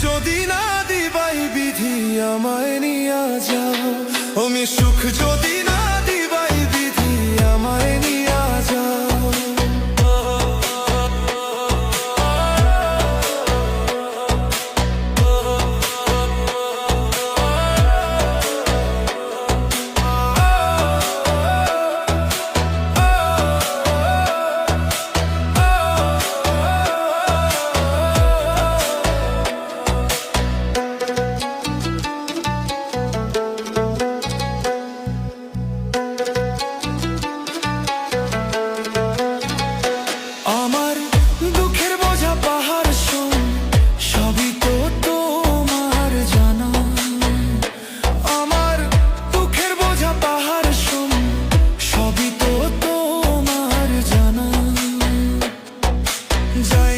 যদি না দিবাই বিধি আমায় নিয়ে যাও। আমি সুখ যদি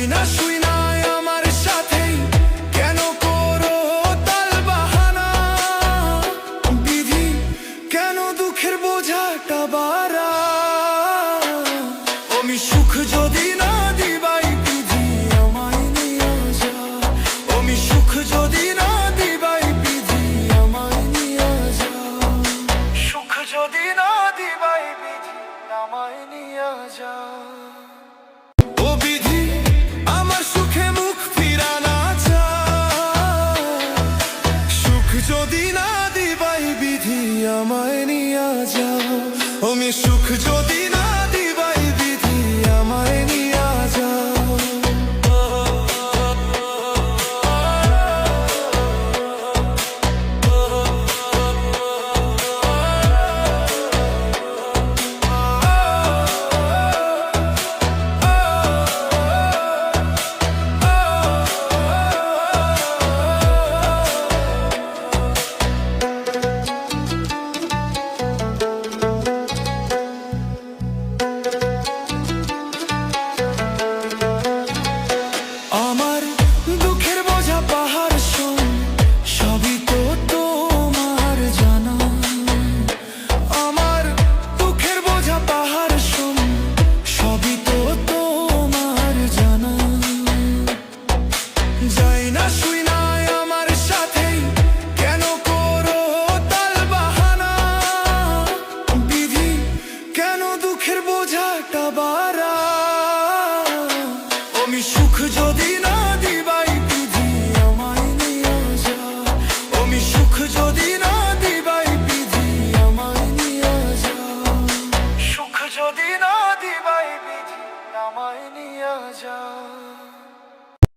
না শুই না আমার সাথেই। কেন করো তাল বাহানা? কেন দুঃখের বোঝাটা বারা আমি সুখ যদি না দিবাই বিধি আমায় নিয়ে সুখ যদি না দিবাই বিধি নিয়ে সুখ যদি না দিবাই যদি না দিবাই বিধি আমায় নিয়া যাও। আমি সুখ যদি আমি সুখ যদি না দিবাই বিধি যা। আমি সুখ যদি না দিবাই বিধি যা। সুখ যদি না দিবাই বিধি যা।